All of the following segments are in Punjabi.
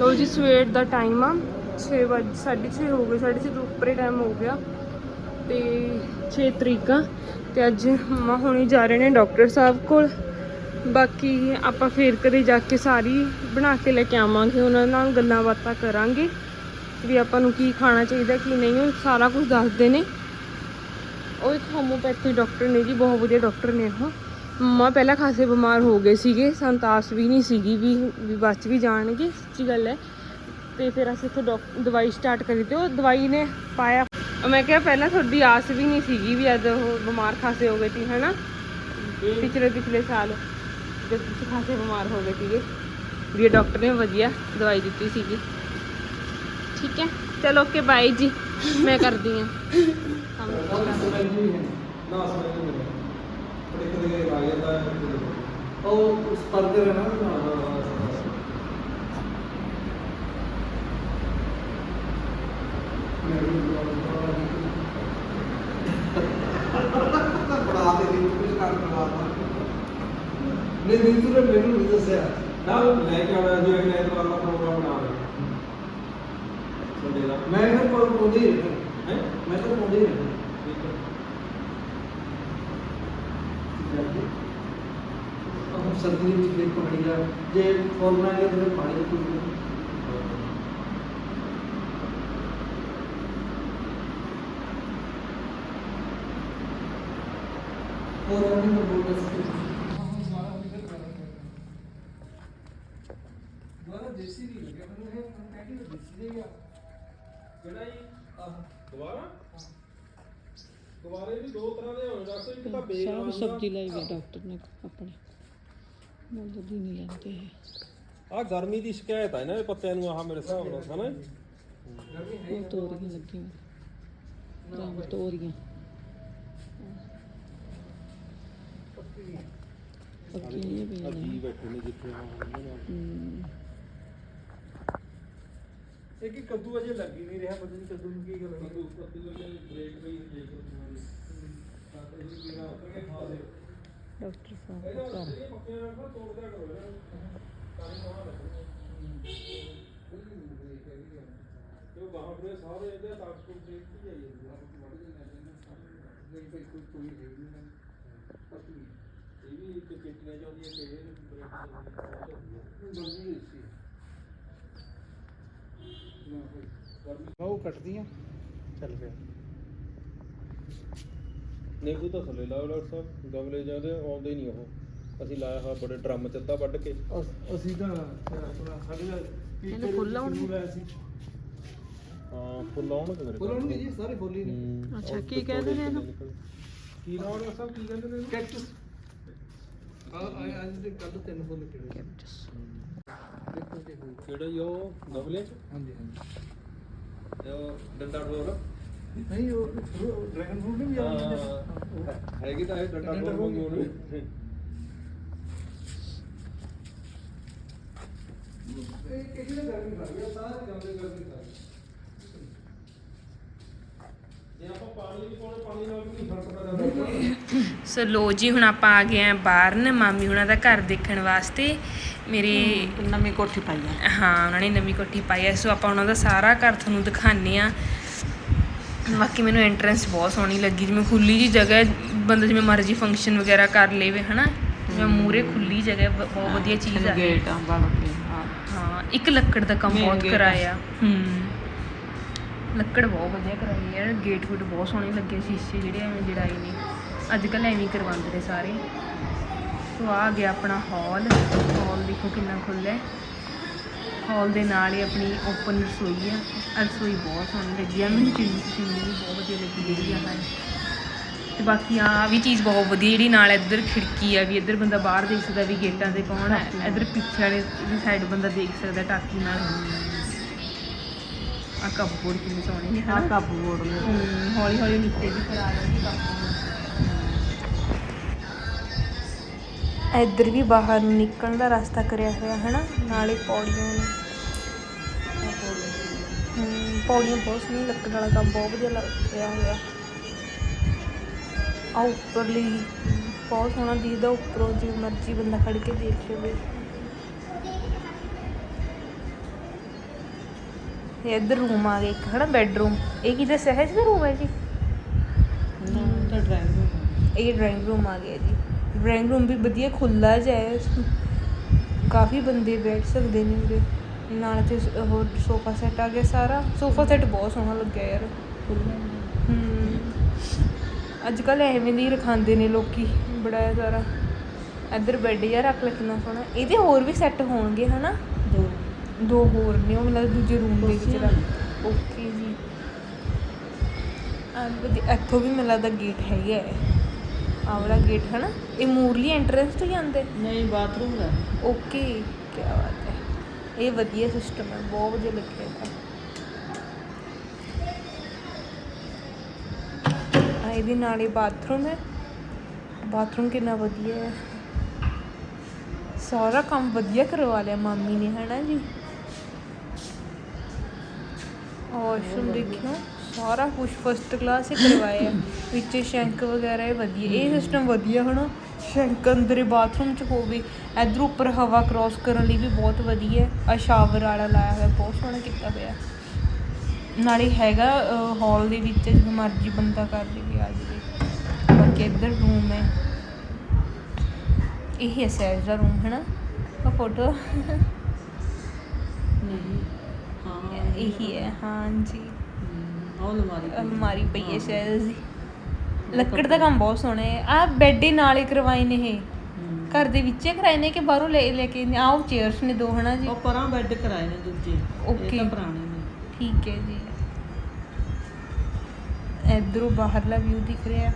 ਲੋ ਜੀ, ਸਵੇਰ ਦਾ ਟਾਈਮ ਆ। 6 ਵਜੇ 6:30 ਹੋ ਗਏ 6:30 ਤੋਂ ਉੱਪਰੇ ਟਾਈਮ ਹੋ ਗਿਆ। ਤੇ 6 ਤਰੀਕ ਆ। ਤੇ ਅੱਜ ਮਮਾ ਹੁਣੀ ਜਾ ਰਹੇ ਨੇ ਡਾਕਟਰ ਸਾਹਿਬ ਕੋਲ। ਬਾਕੀ ਆਪਾਂ ਫੇਰ ਕਦੇ ਜਾ ਕੇ ਸਾਰੀ ਬਣਾ ਕੇ ਲੈ ਕੇ ਆਵਾਂਗੇ, ਉਹਨਾਂ ਨਾਲ ਗੱਲਾਂ ਬਾਤਾਂ ਕਰਾਂਗੇ। ਵੀ ਆਪਾਂ ਨੂੰ ਕੀ ਖਾਣਾ ਚਾਹੀਦਾ, ਕੀ ਨਹੀਂ, ਉਹ ਸਾਰਾ ਕੁਝ ਦੱਸਦੇ ਨੇ। ਉਹ ਇੱਕ ਹੋਮੋਪੈਥੀ ਡਾਕਟਰ ਨੇ ਜੀ, ਬਹੁਤ ਵਧੀਆ ਡਾਕਟਰ ਨੇ ਉਹ। ਮੰਮਾ ਪਹਿਲਾਂ ਖਾਸੇ ਬਿਮਾਰ ਹੋ ਗਏ ਸੀਗੇ ਸੰਤਾਸ ਵੀ ਨਹੀਂ ਸੀਗੀ ਵੀ ਵੀ ਬਚ ਵੀ ਜਾਣਗੇ ਸੱਚੀ ਗੱਲ ਹੈ। ਤੇ ਫਿਰ ਅਸੀਂ ਇੱਥੋਂ ਦਵਾਈ ਸਟਾਰਟ ਕਰੀ ਤੇ ਉਹ ਦਵਾਈ ਨੇ ਪਾਇਆ। ਮੈਂ ਕਿਹਾ ਪਹਿਲਾਂ ਤੁਹਾਡੀ ਆਸ ਵੀ ਨਹੀਂ ਸੀਗੀ ਵੀ ਅੱਜ ਉਹ ਬਿਮਾਰ ਖਾਸੇ ਹੋ ਗਏ ਸੀ ਹਨਾ? ਪਿਛਲੇ ਪਿਛਲੇ ਸਾਲ ਜਦ ਤੁਸੀਂ ਖਾਸੇ ਬਿਮਾਰ ਹੋ ਗਏ ਸੀਗੇ ਵੀ ਇਹ ਡਾਕਟਰ ਨੇ ਵਧੀਆ ਦਵਾਈ ਦਿੱਤੀ ਸੀਗੀ। ਠੀਕ ਹੈ? ਚਲੋ ਓਕੇ ਬਾਏ ਜੀ। ਮੈਂ ਕਰਦੀ ਹਾਂ। ਕੰਮ ਨਾ ਸਮਝ ਮਿਲਿਆ ਬੜੇ ਕਦੇ ਆ ਜਾਂਦਾ ਹੈ ਉਹ ਉਸ ਪਰਦੇ ਰਹਿਣਾ ਨਾ ਬੜਾ ਦੇ ਦੀ ਕੁਝ ਕਰ ਬਣਾ ਨਹੀਂ ਨਹੀਂ ਤੂੰ ਮੈਨੂੰ ਨਹੀਂ ਦੱਸਿਆ। ਨਾ ਲੈ ਕੇ ਆਉਣਾ ਜੀ ਅਗਲੇ ਐਤਵਾਰ ਦਾ ਪ੍ਰੋਗਰਾਮ ਬਣਾ ਦੇ। ਸੰਡੇ ਦਾ। ਮੈਂ ਫਿਰ ਕੋਲ ਪਹੁੰਚੀ ਹੈ ਮੈਂ ਤਾਂ ਪਹੁੰਚੀ ਠੀਕ ਹੈ ਹੁਣ ਸਰਦੀ ਵਿੱਚ ਫਿਰ ਪਾਣੀ ਦਾ ਜੇ ਫੋਰਨਾ ਤਾਂ ਫਿਰ ਪਾਣੀ ਦੀ ਕੋਈ ਹੋਰ ਬੋਲ ਦੇਸੀ ਨਹੀਂ। ਲੱਗਿਆ ਮੈਨੂੰ ਇਹ ਕਹਿੰਦੀ ਦੇਸੀ। ਦੇ ਗਿਆ ਕਿਹੜਾ ਜੀ ਦੁਬਾਰਾ? ਦੁਬਾਰੇ ਵੀ ਦੋ ਤਰ੍ਹਾਂ ਦੇ ਹੋਣ ਡਾਕਟਰ ਇੱਕ ਤਾਂ ਬੇਲ ਸਭ ਸਬਜ਼ੀ ਲਾਈ ਵੀ ਡਾਕਟਰ ਨੇ ਆਪਣੇ। ਮੁੱਲ ਦੀ ਨਹੀਂ ਲੈਂਦੇ ਇਹ। ਆ ਗਰਮੀ ਦੀ ਸ਼ਿਕਾਇਤ ਆ ਇਹਨਾਂ ਦੇ ਪੱਤਿਆਂ ਨੂੰ ਆਹ ਮੇਰੇ ਹਿਸਾਬ ਨਾਲ ਹਨਾ? ਉਹ ਤੋਰੀਆਂ ਲੱਗੀਆਂ। ਜਾਂ ਤੋਰੀਆਂ। ਪੱਕੀਆਂ ਵੀ ਆ ਨੇ। ਜੀ ਬੈਠੇ ਨੇ ਜਿੱਥੇ ਆ ਹਮ, ਇਹ ਕੀ ਕੱਦੂ ਅਜੇ ਲੱਗ ਹੀ ਨਹੀਂ ਰਿਹਾ ਪਤਾ ਨਹੀਂ ਕੱਦੂ ਨੂੰ ਕੀ ਗੱਲ ਹੈ ਬ੍ਰੇਕ ਵੀ ਜੇ ਦਾ ਘਰ ਪੱਤਿਆਂ ਨਾਲ ਤੋੜ ਦਿਆ ਕਰੋ ਇਹਨਾਂ ਨੂੰ ਤਾਂ ਹੀ ਇਹਦੇ ਤਾਕਤ ਨੂੰ ਦੇਖ ਕੇ ਜਾਈਏ ਇਹ ਵੀ ਇੱਕ ਚਿੱਟੀਆਂ ਚਾਹੁੰਦੀਆਂ ਕਿ ਇਹ ਬ੍ਰੇਕ ਉਹ ਕੱਟਦੀਆਂ ਚੱਲ ਪਿਆ ਨਿੰਬੂ ਤਾਂ ਥੱਲੇ ਲਾਓ ਡਾਕਟਰ ਸਾਹਿਬ ਗਮਲੇ ਜਾਂਦੇ ਆਉਂਦੇ ਨਹੀਂ ਉਹ। ਅਸੀਂ ਲਾਇਆ ਹੋਇਆ ਬੜੇ ਡਰਮ ਚ ਅੱਧਾ ਵੱਢ ਕੇ। ਅਸ- ਅਸੀਂ ਤਾਂ ਆਪਣਾ ਸਾਡੇ ਦਾ ਕੀ ਇਹਨੇ ਫੁੱਲ ਲਾਉਣੇ? ਲਾਇਆ ਸੀ। ਹਾਂ ਫੁੱਲ ਆਉਣਗੇ ਮੇਰੇ ਫੁੱਲ ਆਉਣਗੇ ਜੀ ਸਾਰੇ ਫੁੱਲ ਹੀ ਨੇ। ਹੂੰ। ਅੱਛਾ, ਔਰ ਕੀ ਕਹਿੰਦੇ ਨੇ ਇਹਨੂੰ? ਕੀ ਹੈ ਸਭ ਕੀ ਕਹਿੰਦੇ ਨੇ ਇਹਨੂੰ? ਕੈਕਟਸ। ਆ ਆ- ਅੱਜ ਦੇ ਕੱਲ ਤਿੰਨ ਫੁੱਲ ਕਿਹੜੇ ਕੈਪਟਸ ਦੇਖੋ ਦੇਖੋ ਕਿਹੜਾ ਜੀ ਉਹ ਗਮਲੇ ਚ? ਹਾਂਜੀ ਹਾਂਜੀ। ਉਹ ਡੰਡਾ ਠੋਰ ਨਹੀਂ ਉਹ ਡਰੈਗਨ ਫਰੂਟ ਵੀ ਆ ਹੈਗੀ ਤਾਂ ਇਹ ਡੰਡਾ ਉਹਨੂੰ। ਇਹ ਦਾ ਗਰਮੀ ਗਿਆ ਸਾਰੇ ਜਾਂਦੇ ਗਰਮੀ ਸੋ ਲੋ ਜੀ ਹੁਣ ਆਪਾਂ ਆ ਗਏ ਆ ਬਾਹਰ ਨਾ ਮਾਮੀ ਹੁਣਾਂ ਦਾ ਘਰ ਦੇਖਣ ਵਾਸਤੇ। ਮੇਰੀ ਨਵੀਂ ਕੋਠੀ ਪਾਈ ਆ। ਹਾਂ ਉਹਨਾਂ ਨੇ ਨਵੀਂ ਕੋਠੀ ਪਾਈ ਹੈ ਸੋ ਆਪਾਂ ਉਹਨਾਂ ਦਾ ਸਾਰਾ ਘਰ ਤੁਹਾਨੂੰ ਦਿਖਾਣੇ ਆ ਬਾਕੀ ਮੈਨੂੰ ਐਂਟਰੈਂਸ ਬਹੁਤ ਸੋਹਣੀ ਲੱਗੀ ਜਿਵੇਂ ਖੁੱਲੀ ਜੀ ਜਗ੍ਹਾ ਬੰਦਾ ਜਿਵੇਂ ਮਰਜ਼ੀ ਫੰਕਸ਼ਨ ਵਗੈਰਾ ਕਰ ਲੇਵੇ ਹਨਾ? ਜਿਵੇਂ ਮੂਰੇ ਖੁੱਲੀ ਜਗ੍ਹਾ ਬਹੁਤ ਵਧੀਆ ਚੀਜ਼ ਆ। ਗੇਟ ਆ ਬਾਬਾ ਕੇ ਹਾਂ। ਇੱਕ ਲੱਕੜ ਦਾ ਕੰਮ ਬਹੁਤ। ਕਰਾਇਆ। ਹੂੰ। ਲੱਕੜ ਬਹੁਤ ਵਧੀਆ ਕਰਾਈ ਹੈ ਗੇਟ ਗੁੱਟ ਬਹੁਤ ਸੋਹਣੇ ਲੱਗੇ ਸ਼ੀਸ਼ੇ ਜਿਹੜੇ ਐਵੇਂ ਜੜਾਈ ਨੇ। ਅੱਜ ਕੱਲ੍ਹ ਐਵੇਂ ਕਰਵਾਉਂਦੇ ਨੇ ਸਾਰੇ। ਸੋ ਆ ਗਿਆ ਆਪਣਾ ਹਾਲ ਹਾਲ ਦੇਖੋ ਕਿੰਨਾ ਖੁੱਲ੍ਹਾ ਹੈ। ਹਾਲ ਦੇ ਨਾਲ ਹੀ ਆਪਣੀ ਓਪਨ ਰਸੋਈ ਆ। ਰਸੋਈ ਬਹੁਤ ਸੋਹਣੀ ਲੱਗੀ ਆ। ਮੈਨੂੰ ਚਿੰਨੀ ਚਿੰਨੀ ਵੀ ਬਹੁਤ ਵਧੀਆ ਲੱਗੀ ਜਿਹੜੀ ਆ ਹੈ ਤੇ ਬਾਕੀ ਆ ਵੀ ਚੀਜ਼ ਬਹੁਤ ਵਧੀਆ ਜਿਹੜੀ ਨਾਲ ਇੱਧਰ ਖਿੜਕੀ ਆ ਵੀ ਇੱਧਰ ਬੰਦਾ ਬਾਹਰ ਦੇਖ ਸਕਦਾ ਵੀ ਗੇਟਾਂ ਤੇ ਕੌਣ ਹੈ ਇੱਧਰ ਪਿੱਛੇ ਵਾਲੇ ਸਾਈਡ ਬੰਦਾ ਦੇਖ ਸਕਦਾ ਟਾਕੀ ਨਾਲ। ਆ ਕਪਬੋਰਡ ਕਿੰਨੇ ਸੋਹਣੇ ਨੇ ਆ ਹਨਾ? ਕੱਪ ਬੋਰਡ ਨੇ। ਹੌਲੀ ਹੌਲੀ ਨੀਚੇ ਵੀ ਕਰਾ ਲਾਂਗੇ ਇੱਧਰ ਵੀ ਬਾਹਰ ਨੂੰ ਨਿਕਲਣ ਦਾ ਰਸਤਾ ਕਰਿਆ ਹੋਇਆ ਹੈ ਨਾ ਨਾਲੇ ਪੌੜੀਆਂ ਨੇ। ਪੌੜੀਆਂ ਬਹੁਤ ਸੋਹਣੀ ਲੱਕੜ ਵਾਲਾ ਕੰਮ ਬਹੁਤ ਵਧੀਆ ਲੱਗ ਰਿਹਾ ਹੋਇਆ। ਆ ਉੱਪਰਲੀ ਬਹੁਤ ਸੋਹਣਾ ਦਿਖਦਾ ਉੱਪਰੋਂ ਜਿਵੇਂ ਮਰਜ਼ੀ ਬੰਦਾ ਖੜ ਕੇ ਦੇਖ ਲਵੇ। ਇਹ ਇੱਧਰ ਰੂਮ ਆ ਗਿਆ ਇੱਕ ਹਨਾ ਬੈੱਡਰੂਮ ਇਹ ਕਿਹਦਾ ਸਹਿਜ ਦਾ ਰੂਮ ਹੈ ਜੀ? ਇਹ ਡਰਾਇੰਗ ਰੂਮ ਆ ਗਿਆ ਜੀ। ਡਰਾਇੰਗ ਰੂਮ ਵੀ ਵਧੀਆ ਖੁੱਲਾ ਜਿਹਾ ਹੈ ਕਾਫੀ ਬੰਦੇ ਬੈਠ ਸਕਦੇ ਨੇ ਉਰੇ। ਨਾਲ ਤੇ ਹੋਰ ਸੋਫਾ ਸੈੱਟ ਆ ਗਿਆ ਸਾਰਾ। ਸੋਫਾ ਸੈੱਟ ਬਹੁਤ ਸੋਹਣਾ ਲੱਗਿਆ ਯਾਰ। ਹਮ ਅੱਜ ਕੱਲ ਐਵੇਂ ਦੀ ਰਖਾਉਂਦੇ ਨੇ ਲੋਕੀ ਬੜਾ ਹੈ ਸਾਰਾ। ਇੱਧਰ ਬੈੱਡ ਜਿਹਾ ਰੱਖ ਲੈ ਕਿੰਨਾ ਸੋਹਣਾ। ਇਹਦੇ ਹੋਰ ਵੀ ਸੈੱਟ ਹੋਣਗੇ ਹਨਾ? ਦੋ। ਦੋ ਹੋਰ ਨੇ ਉਹ ਮਤਲਬ ਦੂਜੇ ਰੂਮ ਦੇ ਵਿੱਚ ਰੱਖ। ਓਕੇ ਜੀ। ਆ ਵਧੀਆ ਇੱਥੋਂ ਵੀ ਮੈਨੂੰ ਲੱਗਦਾ ਗੇਟ ਹੈਗਾ ਹੈ ਆਹ ਵਾਲਾ ਗੇਟ ਹਨਾ? ਇਹ ਮੂਰਲੀ ਐਂਟਰੈਂਸ ਤੋਂ ਜਾਂਦੇ ਨਹੀਂ ਬਾਥਰੂਮ ਦਾ। ਓਕੇ ਕੀ ਬਾਤ ਹੈ। ਇਹ ਵਧੀਆ ਸਿਸਟਮ ਹੈ ਬਹੁਤ ਵਧੀਆ ਲੱਗਿਆ ਇਹ ਆ ਇਹਦੇ ਨਾਲ ਹੀ ਬਾਥਰੂਮ ਹੈ। ਬਾਥਰੂਮ ਕਿੰਨਾ ਵਧੀਆ ਹੈ। ਸਾਰਾ ਕੰਮ ਵਧੀਆ ਕਰਵਾ ਲਿਆ ਮਾਮੀ ਨੇ ਹਨਾ ਜੀ? ਵਾਸ਼ਰੂਮ ਦੇਖਿਓ ਸਾਰਾ ਕੁਝ ਫਸਟ ਕਲਾਸ ਹੀ ਕਰਵਾਇਆ ਵਿੱਚ ਸ਼ੈਂਕ ਵਗੈਰਾ ਇਹ ਵਧੀਆ ਇਹ ਸਿਸਟਮ ਵਧੀਆ ਹਨਾ? ਸ਼ੈਂਕ ਅੰਦਰ ਬਾਥਰੂਮ ਚ ਹੋਵੇ ਇਧਰ ਉੱਪਰ ਹਵਾ ਕ੍ਰਾਸ ਕਰਨ ਲਈ ਵੀ ਬਹੁਤ ਵਧੀਆ ਆ ਸ਼ਾਵਰ ਵਾਲਾ ਲਾਇਆ ਹੋਇਆ ਬਹੁਤ ਸੋਹਣਾ ਕੀਤਾ ਹੋਇਆ ਨਾਲੇ ਹੈਗਾ ਹਾਲ ਦੇ ਵਿੱਚ ਜਦੋਂ ਮਰਜ਼ੀ ਬੰਦਾ ਕਰ ਲਵੇ ਆ ਜਾਵੇ। ਬਾਕੀ ਇੱਧਰ ਰੂਮ ਹੈ। ਇਹ ਹੈ ਸੈਜ ਦਾ ਰੂਮ ਹੈ ਨਾ ਆ ਫੋਟੋ ਨਹੀਂ ਹਾਂ ਇਹੀ ਹੈ ਹਾਂਜੀ। ਹਮ, ਉਹ ਅਲਮਾਰੀ ਪਈ। ਅਲਮਾਰੀ ਪਈ ਹੈ ਹਾਂ। ਸ਼ਾਇਦ ਜੀ ਲੱਕੜ ਦਾ ਕੰਮ ਬਹੁਤ ਸੋਹਣਾ ਹੈ। ਆ ਬੈੱਡ ਹੀ ਨਾਲ ਹੀ ਕਰਵਾਏ ਨੇ ਇਹ। ਘਰ ਦੇ ਵਿੱਚੇ ਕਰਾਏ ਨੇ ਕਿ ਬਾਹਰੋਂ ਲੈ ਲੈ ਕੇ ਆਹ ਉਹ ਚੇਅਰਸ ਨੇ ਦੋ ਹਨਾ ਜੀ? ਉਹ ਪਰਾਂ ਬੈੱਡ ਕਰਾਏ ਨੇ ਦੂਜੇ। Okay. ਇਹ ਤਾਂ ਪੁਰਾਣੇ ਨੇ। ਠੀਕ ਹੈ ਜੀ। ਇਧਰੋਂ ਬਾਹਰਲਾ ਵਿਊ ਦਿਖ ਰਿਹਾ।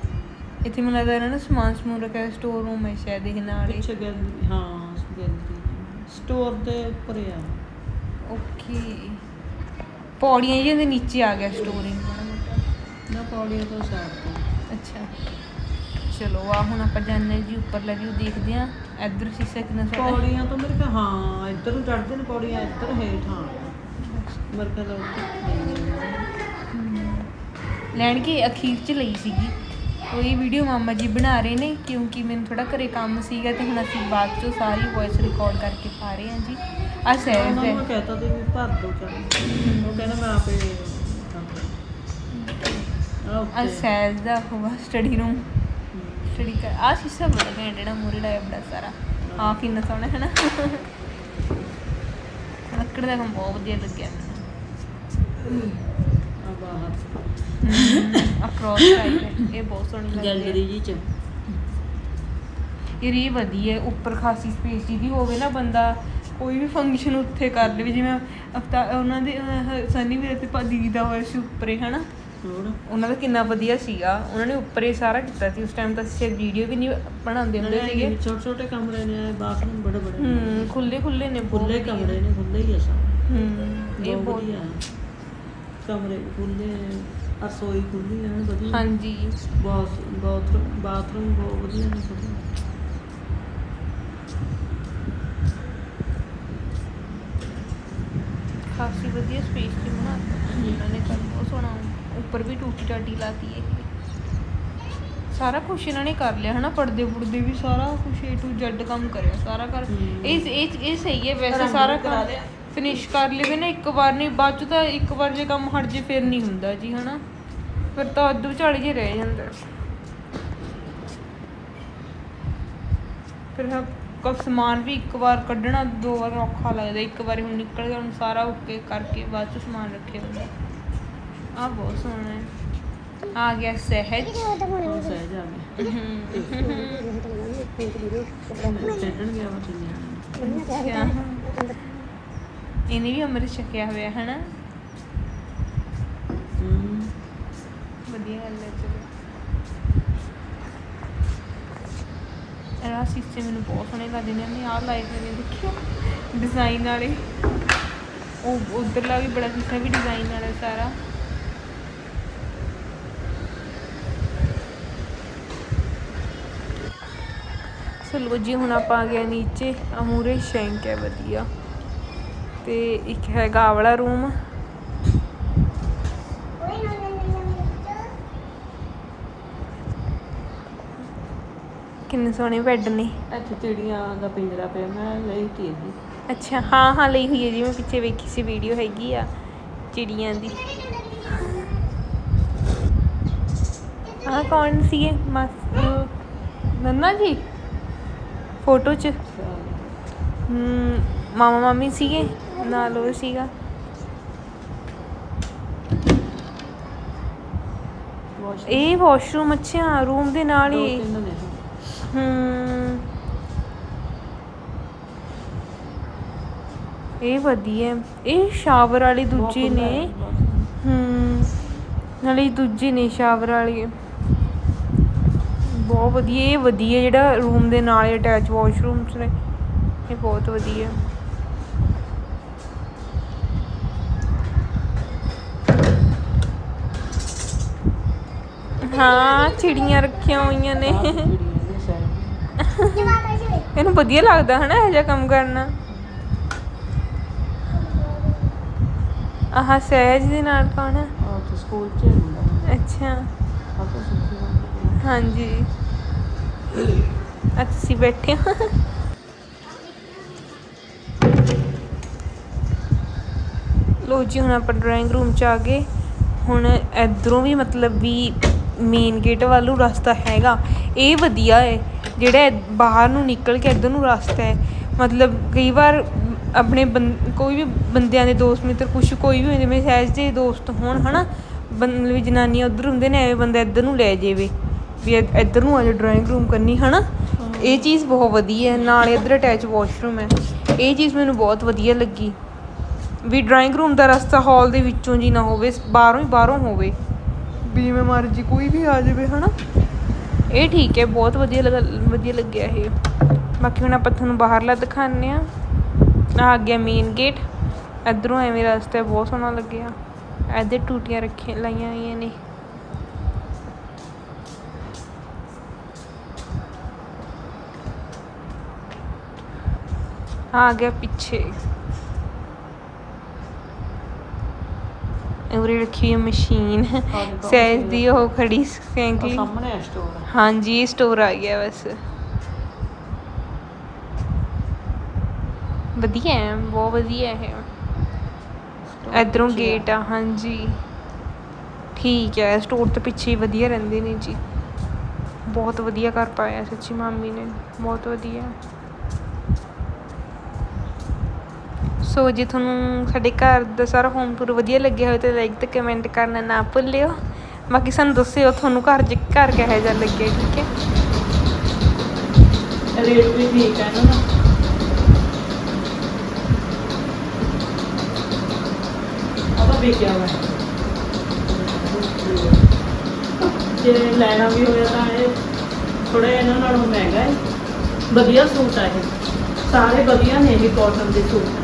ਇੱਥੇ ਮੈਨੂੰ ਲੱਗਦਾ ਇਹਨਾਂ ਨੇ ਸਮਾਨ ਸਮੂਨ ਰੱਖਿਆ ਸਟੋਰ ਰੂਮ ਹੈ ਸ਼ਾਇਦ ਇਹ ਨਾਲ ਹੀ। ਪਿੱਛੇ ਗੈਲਰੀ ਹਾਂ ਗੈਲਰੀ। ਸਟੋਰ ਦੇ ਉੱਪਰ ਆ। ਓਕੇ ਪੌੜੀਆਂ ਜਿਹੇ ਦੇ ਨੀਚੇ ਆ ਗਿਆ ਸਟੋਰਿੰਗ ਨਾ ਪੌੜੀਆਂ ਤੋਂ ਸਾਈਡ ਤੋਂ। ਅੱਛਾ। ਚਲੋ ਆ ਹੁਣ ਆਪਾਂ ਜਾਣੇ ਜੀ ਉੱਪਰਲਾ ਵਿਊ ਦੇਖਦੇ ਆ ਇਧਰ ਸ਼ੀਸ਼ਾ ਕਿੰਨਾ ਹੈ। ਪੌੜੀਆਂ ਤੋਂ ਮੇਰੇ ਕਾ ਹਾਂ ਇੱਧਰ ਨੂੰ ਚੜ੍ਹਦੇ ਨੇ ਪੌੜੀਆਂ ਇੱਧਰ ਹੇਠ ਮੇਰੇ ਕਾ ਤਾਂ ਲੈਣ ਕੇ ਅਖੀਰ ਚ ਲਈ ਸੀਗੀ। ਇਹ ਵੀਡੀਓ ਮਾਮਾ ਜੀ ਬਣਾ ਰਹੇ ਨੇ ਕਿਉਂਕਿ ਮੈਨੂੰ ਥੋੜਾ ਘਰੇ ਕੰਮ ਸੀਗਾ ਤੇ ਹੁਣ ਅਸੀਂ ਬਾਅਦ ਚੋਂ ਸਾਰੀ ਵੌਇਸ ਰਿਕਾਰਡ ਕਰਕੇ ਪਾ ਰਹੇ ਹਾਂ ਜੀ। ਆ ਸਹਿਜ ਉਹਨਾਂ ਨੂੰ ਮੈਂ ਹੈ ਕਹਤਾ ਤੇ ਵੀ ਭਰ ਦੋ ਚੱਲ। ਉਹ ਕਹਿੰਦਾ ਮੈਂ ਆਪੇ ਆ ਆ ਉੱਤੇ ਦਾ ਹੋਗਾ ਸਟੱਡੀ ਰੂਮ ਸਟੱਡੀ ਕਰ ਆ ਸ਼ੀਸ਼ਾ ਬੜਾ ਘੈਂਟ ਜਿਹੜਾ ਮੂਰੇ ਲਾਇਆ ਬੜਾ ਸਾਰਾ ਆ ਕਿੰਨਾ ਸੋਹਣਾ ਹੈ ਨਾ ਲੱਕੜ ਦਾ ਕੰਮ ਬਹੁਤ ਵਧੀਆ ਲੱਗਿਆ ਮੈਨੂੰ ਆ ਬਾਹਰ ਅਕ੍ਰੋਸ ਟਾਈਪ ਇਹ ਬਹੁਤ ਸੋਹਣੀ ਲੱਗਦੀ ਹੈ ਗੈਲਰੀ ਜੀ ਚ ਇਹ ਰੀ ਵਧੀਆ ਉੱਪਰ ਖਾਸੀ ਸਪੇਸ ਜਿਹਦੀ ਹੋਵੇ ਨਾ ਬੰਦਾ ਕੋਈ ਵੀ ਫੰਕਸ਼ਨ ਉੱਥੇ ਕਰ ਲਵੇ ਜਿਵੇਂ ਅਫਤਾ ਉਹਨਾਂ ਦੇ ਅਹ, ਸਨੀ ਵੀਰੇ ਤੇ ਭਾ ਦੀਦੀ ਦਾ ਹੋਇਆ ਸੀ ਉੱਪਰੇ ਹਨਾ ਹੋਰ ਉਹਨਾਂ ਦਾ ਕਿੰਨਾ ਵਧੀਆ ਸੀਗਾ। ਉਹਨਾਂ ਨੇ ਉੱਪਰੇ ਸਾਰਾ ਕੀਤਾ ਸੀ। ਉਸ ਟਾਈਮ ਤਾਂ ਸ਼ਾਇਦ ਵੀਡੀਓ ਵੀ ਨਹੀਂ ਬਣਾਉਂਦੇ ਹੁੰਦੇ ਸੀਗੇ। ਛੋਟੇ ਛੋਟੇ ਕਮਰੇ ਨੇ ਬਾਥਰੂਮ ਬੜੇ ਬੜੇ ਨੇ। ਹੂੰ ਖੁੱਲੇ ਖੁੱਲੇ ਨੇ ਬਹੁਤ ਖੁੱਲੇ। ਕਮਰੇ ਨੇ ਖੁੱਲੇ ਹੀ ਆ ਸਭ। ਹੂੰ ਇਹ ਬਹੁਤ ਵਧੀਆ। ਕਮਰੇ ਖੁੱਲੇ ਰਸੋਈ ਖੁੱਲੀ ਹੈ ਵਧੀਆ। ਹਾਂਜੀ। ਬਹੁਤ ਬਾਥਰੂਮ ਬਾਥਰੂਮ ਬਹੁਤ ਵਧੀਆ ਨੇ ਵਧੀਆ ਖਾਸੀ ਵਧੀਆ ਸਪੇਸ ਤੇ ਬਣਾ ਦਿੱਤਾ। ਨੇ ਤਾਂ ਬਹੁਤ ਸੋਹਣਾ ਉੱਪਰ ਵੀ ਟੂਟੀ ਟਾਟੀ ਲਾਤੀ ਹੈ ਸਾਰਾ ਕੁਝ ਇਹਨਾਂ ਨੇ ਕਰ ਲਿਆ ਹਨਾ ਪਰਦੇ ਪੁਰਦੇ ਵੀ ਸਾਰਾ ਕੁਝ A to Z ਕੰਮ ਕਰਿਆ ਸਾਰਾ ਕਰ। ਇਹ ਇਹ ਇਹ ਸਹੀ ਹੈ ਵੈਸੇ ਸਾਰਾ ਕਰਾ ਲਿਆ। ਫਿਨਿਸ਼ ਕਰ ਲਵੇ ਨਾ ਇੱਕ ਵਾਰ ਨਹੀਂ ਬਾਅਦ ਚ ਤਾਂ ਇੱਕ ਵਾਰ ਜੇ ਕੰਮ ਹਟ ਜੇ ਫਿਰ ਨਹੀਂ ਹੁੰਦਾ ਜੀ ਹਨਾ। ਫਿਰ ਤਾਂ ਅੱਧ ਵਿਚਾਲੇ ਜੇ ਰਹਿ ਜਾਂਦਾ। ਫਿਰ ਹਾਂ ਕਬ ਸਮਾਨ ਵੀ ਇੱਕ ਵਾਰ ਕੱਢਣਾ ਦੋ ਵਾਰ ਔਖਾ ਲੱਗਦਾ ਇੱਕ ਵਾਰੀ ਹੁਣ ਨਿਕਲ ਗਿਆ ਹੁਣ ਸਾਰਾ ਓਕੇ ਕਰਕੇ ਬਾਅਦ ਚ ਸਮਾਨ ਰੱਖਿਆ ਹੁੰਦਾ। ਆ ਬਹੁਤ ਸੋਹਣਾ ਹੈ। ਆ ਗਿਆ ਸਹਿਜ। ਉਹ ਸਹਿਜ ਆ ਗਿਆ। ਖੇਡਣ ਗਿਆ ਵਾ ਚੁੰਨੀਆਂ ਅੱਛਾ। ਇਹਨੇ ਵੀ ਅੰਮ੍ਰਿਤ ਛਕਿਆ ਹੋਇਆ ਹਨਾ? ਹੂੰ। ਵਧੀਆ ਗੱਲ ਹੈ ਚਲੋ। ਇਹ ਸੀਸੇ ਮੈਨੂੰ ਬਹੁਤ ਸੋਹਣੇ ਲੱਗਦੇ ਨੇ। ਆਹ ਲਾਈਟ ਨੇ ਦੇਖਿਓ। ਡਿਜ਼ਾਈਨ ਵਾਲੇ। ਉਹ ਉਧਰਲਾ ਵੀ ਬੜਾ ਸੀਸਾ ਵੀ ਡਿਜ਼ਾਈਨ ਵਾਲਾ ਸਾਰਾ। ਚਲੋ ਜੀ ਹੁਣ ਆਪਾਂ ਆ ਗਏ ਨੀਚੇ ਅਮੂਰੇ ਸ਼ੈਂਕ ਹੈ ਵਧੀਆ। ਤੇ ਇੱਕ ਹੈਗਾ ਆਹ ਵਾਲਾ ਰੂਮ। ਕਿੰਨੇ ਸੋਹਣੇ ਬੈੱਡ ਨੇ। ਇੱਥੇ ਚਿੜੀਆਂ ਦਾ ਪਿੰਜਰਾ ਪਿਆ ਮੈਂ ਲਈ ਤੀ ਜੀ ਅੱਛਾ ਹਾਂ ਹਾਂ ਲਈ ਹੋਈ ਹੈ ਜੀ ਮੈਂ ਪਿੱਛੇ ਵੇਖੀ ਸੀ ਵੀਡੀਓ ਹੈਗੀ ਆ ਚਿੜੀਆਂ ਦੀ। ਆ ਕੌਣ ਸੀਗੇ? ਮਸ ਅਹ ਨੰਨਾ ਜੀ। ਫੋਟੋ 'ਚ? ਹਮ, ਮਾਮਾ ਮਾਮੀ ਸੀਗੇ? ਨਾਲ ਉਹ ਸੀਗਾ। ਵਾਸ਼ ਇਹ ਵਾਸ਼ਰੂਮ ਅੱਛਾ ਰੂਮ ਦੇ ਨਾਲ ਦੋ ਹੀ। ਤਿੰਨ ਨੇ। ਹਮ। ਇਹ ਵਧੀਆ। ਹੈ। ਇਹ ਸ਼ਾਵਰ ਵਾਲੀ ਦੂਜੀ ਨੇ। ਹਮ ਨਾਲੇ ਦੂਜੀ ਨੇ ਸ਼ਾਵਰ ਵਾਲੀ। ਬਹੁਤ ਵਧੀਆ ਇਹ ਵਧੀਆ ਜਿਹੜਾ ਰੂਮ ਦੇ ਨਾਲ ਅਟੈਚ ਵਾਸ਼ਰੂਮਸ ਨੇ। ਇਹ ਬਹੁਤ ਵਧੀਆ। ਹਾਂ ਚਿੜੀਆਂ ਰੱਖੀਆਂ ਹੋਈਆਂ ਨੇ। ਇਹਨੂੰ ਵਧੀਆ ਲੱਗਦਾ ਹਨਾ ਇਹ ਜਿਹਾ ਕੰਮ ਕਰਨਾ। ਆਹ ਸਹਿਜ ਦੇ ਨਾਲ ਕੌਣ ਆ? ਸਕੂਲ ਚ ਹੁੰਦਾ। ਅੱਛਾ। ਹਾਂਜੀ। ਅਸੀਂ ਬੈਠੇ ਹਾਂ। ਲੋ ਜੀ, ਹੁਣ ਆਪਾਂ ਡਰਾਇੰਗ ਰੂਮ ਚ ਆ ਗਏ। ਹੁਣ ਇਧਰੋਂ ਵੀ ਮਤਲਬ ਵੀ ਮੇਨ ਗੇਟ ਵੱਲੋਂ ਰਸਤਾ ਹੈਗਾ। ਇਹ ਵਧੀਆ ਹੈ। ਜਿਹੜਾ ਬਾਹਰ ਨੂੰ ਨਿਕਲ ਕੇ ਇਧਰ ਨੂੰ ਰਸਤਾ ਹੈ। ਮਤਲਬ ਕਈ ਵਾਰ ਆਪਣੇ ਬੰ- ਕੋਈ ਵੀ ਬੰਦਿਆਂ ਦੇ ਦੋਸਤ ਮਿੱਤਰ, ਕੁਛ ਕੋਈ ਵੀ ਜਿਵੇਂ ਸਹਿਜ ਦੇ ਦੋਸਤ ਹੋਣ, ਹਨਾ? ਮਤਲਬ ਵੀ ਜਨਾਨੀਆਂ ਉਧਰ ਹੁੰਦੇ ਨੇ, ਐਵੇਂ ਬੰਦਾ ਇੱਧਰ ਨੂੰ ਲੈ ਜਾਵੇ। ਵੀ ਇ- ਇੱਧਰ ਨੂੰ ਆ ਜਾ ਡਰਾਇੰਗ ਰੂਮ ਕਰਨੀ ਹਨਾ? ਇਹ ਚੀਜ਼ ਬਹੁਤ ਵਧੀਆ ਹੈ। ਨਾਲ ਇੱਧਰ ਅਟੈਚ ਵਾਸ਼ਰੂਮ ਹੈ। ਇਹ ਚੀਜ਼ ਮੈਨੂੰ ਬਹੁਤ ਵਧੀਆ ਲੱਗੀ। ਵੀ ਡਰਾਇੰਗ ਰੂਮ ਦਾ ਰਸਤਾ ਹਾਲ ਦੇ ਵਿੱਚੋਂ ਜੀ ਨਾ ਹੋਵੇ ਬਾਹਰੋਂ ਹੀ ਬਾਹਰੋਂ ਹੋਵੇ। ਵੀ ਜਿਵੇਂ ਮਰਜ਼ੀ ਕੋਈ ਵੀ ਆ ਜਾਵੇ ਹਨਾ? ਇਹ ਠੀਕ ਹੈ ਬਹੁਤ ਵਧੀਆ ਲੱਗਾ ਵਧੀਆ ਲੱਗਿਆ ਇਹ। ਬਾਕੀ ਹੁਣ ਆਪਾਂ ਤੁਹਾਨੂੰ ਬਾਹਰਲਾ ਦਿਖਾਉਂਦੇ ਆ ਆ ਗਿਆ ਮੇਨ ਗੇਟ ਇਧਰੋਂ ਐਵੇਂ ਰਸਤਾ ਹੈ, ਬਹੁਤ ਸੋਹਣਾ ਲੱਗਿਆ। ਇੱਧਰ ਟੂਟੀਆਂ ਰੱਖੀਆਂ ਲਾਈਆਂ ਹੋਈਆਂ ਨੇ। ਆ ਗਿਆ ਪਿੱਛੇ ਉਰੇ ਰੱਖੀ ਹੋਈ ਮਸ਼ੀਨ ਸਹਿਜ ਦੀ ਉਹ ਖੜੀ ਸੈਂਕਲੀ ਸਾਹਮਣੇ ਸਟੋਰ ਹਾਂਜੀ ਸਟੋਰ ਆ ਗਿਆ ਬਸ ਵਧੀਆ ਹੈ ਬਹੁਤ ਵਧੀਆ ਹੈ ਇਧਰੋਂ ਗੇਟ ਆ ਹਾਂਜੀ ਠੀਕ ਹੈ ਸਟੋਰ ਤੋਂ ਪਿੱਛੇ ਹੀ ਵਧੀਆ ਰਹਿੰਦੇ ਨੇ ਜੀ ਬਹੁਤ ਵਧੀਆ ਕਰ ਪਾਇਆ ਸੱਚੀ ਮਾਮੀ ਨੇ ਬਹੁਤ ਵਧੀਆ ਸੋ ਜੇ ਤੁਹਾਨੂੰ ਸਾਡੇ ਘਰ ਦਾ ਸਾਰਾ ਹੋਮ ਟੂਰ ਵਧੀਆ ਲੱਗਿਆ ਹੋਵੇ ਤਾਂ ਲਾਈਕ ਤੇ ਕਮੈਂਟ ਕਰਨਾ ਨਾ ਭੁੱਲਿਓ। ਬਾਕੀ ਸਾਨੂੰ ਦੱਸਿਓ ਤੁਹਾਨੂੰ ਘਰ ਜ ਘਰ ਕਿਹੋ ਜਿਹਾ ਲੱਗਿਆ, ਠੀਕ ਹੈ? ਰੇਟ ਵੀ ਠੀਕ ਹੈ ਨਾ। ਆਪਾਂ ਵੇਖਿਆ ਵਾ ਜੇ ਲੈਣਾ ਵੀ ਹੋਇਆ ਤਾਂ ਇਹ ਥੋੜਾ ਇਹਨਾਂ ਨਾਲੋਂ ਮਹਿੰਗਾ ਹੈ। ਵਧੀਆ ਸੂਟ ਆ ਇਹ। ਸਾਰੇ ਵਧੀਆ ਨੇ ਇਹ ਕਾਟਨ ਦੇ ਸੂਟ।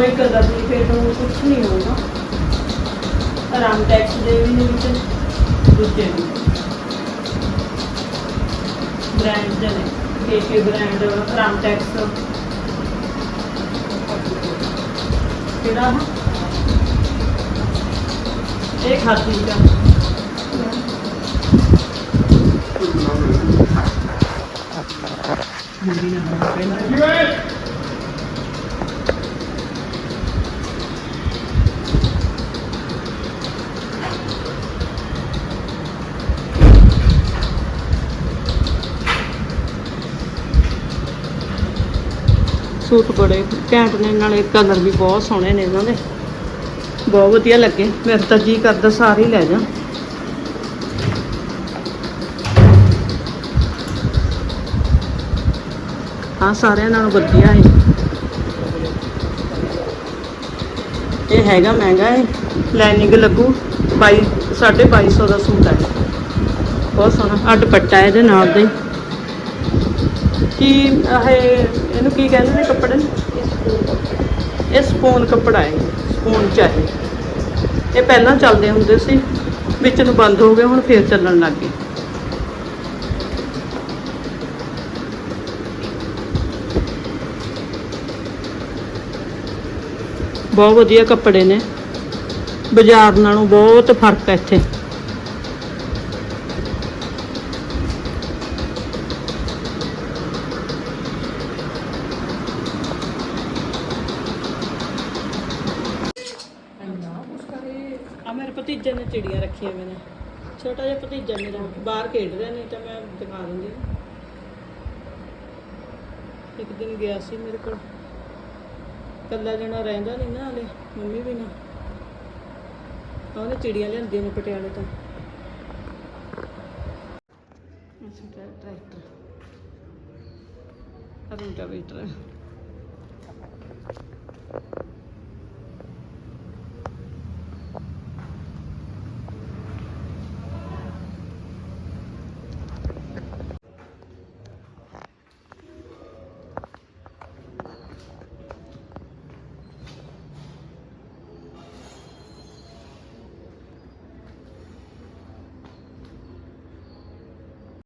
ਕੋਈ ਕਲਰ ਨਹੀਂ ਫਿਰ ਤੋਂ ਕੁਝ ਨਹੀਂ ਹੋਊਗਾ ਆਰਾਮ ਟੈਕਸ ਦੇ ਵੀ ਨੇ ਵਿੱਚ ਦੂਜੇ ਵੀ। ਬ੍ਰਾਂਡ ਦੇ ਨੇ ਕੇ ਕੇ ਬ੍ਰਾਂਡ ਆਰਾਮ ਟੈਕਸ ਕਿਹੜਾ ਹੈ ਇਹ ਖਾਤੀ ਦਾ। ਮੁੰਡੀ ਨਾ ਪਹਿਲਾਂ ਸੂਟ ਬੜੇ ਘੈਂਟ ਨੇ, ਨਾਲੇ ਕਲਰ ਵੀ ਬਹੁਤ ਸੋਹਣੇ ਨੇ ਇਹਨਾਂ ਦੇ। ਬਹੁਤ ਵਧੀਆ ਲੱਗੇ। ਮੇਰੇ ਤਾਂ ਜੀ ਕਰਦਾ ਸਾਰੇ ਹੀ ਲੈ ਜਾ। ਹਾਂ, ਸਾਰਿਆਂ ਨਾਲੋਂ ਵਧੀਆ ਹੈ ਇਹ ਹੈਗਾ ਮਹਿੰਗਾ ਹੈ ਲਾਈਨਿੰਗ ਲੱਗੂ। 22 2250 ਦਾ ਸੂਟ ਹੈ। ਬਹੁਤ ਸੋਹਣਾ। ਆ ਦੁਪੱਟਾ ਇਹਦੇ ਨਾਲ ਦਾ ਹੀ। ਕੀ ਇਹ, ਇਹਨੂੰ ਕੀ ਕਹਿੰਦੇ ਨੇ ਕੱਪੜੇ? ਇਹ ਸਪੂਨ ਕੱਪੜਾ ਹੈ, ਸਪੂਨ ਚਾਹੇ। ਇਹ ਪਹਿਲਾਂ ਚੱਲਦੇ ਹੁੰਦੇ ਸੀ, ਵਿੱਚ ਨੂੰ ਬੰਦ ਹੋ ਗਏ, ਹੁਣ ਫੇਰ ਚੱਲਣ ਲੱਗ ਗਏ। ਬਹੁਤ ਵਧੀਆ ਕੱਪੜੇ ਨੇ। ਬਾਜ਼ਾਰ ਨਾਲੋਂ ਬਹੁਤ ਫ਼ਰਕ ਹੈ ਇੱਥੇ। ਭਤੀਜੇ ਨੇ ਚਿੜੀਆਂ ਰੱਖੀਆਂ ਮੈਨੇ ਛੋਟਾ ਜਿਹਾ ਭਤੀਜਾ ਮੇਰਾ, ਬਾਹਰ ਖੇਡ ਰਿਹਾ ਨਹੀਂ ਤਾਂ ਮੈਂ ਦਿਖਾ ਦਿੰਦੀ ਇੱਕ ਦਿਨ ਗਿਆ ਸੀ ਮੇਰੇ ਕੋਲ। ਕੱਲਾ ਜਣਾ ਰਹਿੰਦਾ ਨਹੀਂ ਨਾ ਹਲੇ, ਮੰਮੀ ਵੀ ਨਾ। ਉਹਨੇ ਚਿੜੀਆਂ ਲਿਆਂਦੀਆਂ ਨੇ ਪਟਿਆਲੇ ਤੋਂ। ਅੱਛਾ ਟਰੈਕਟਰ। ਰੂਟਾ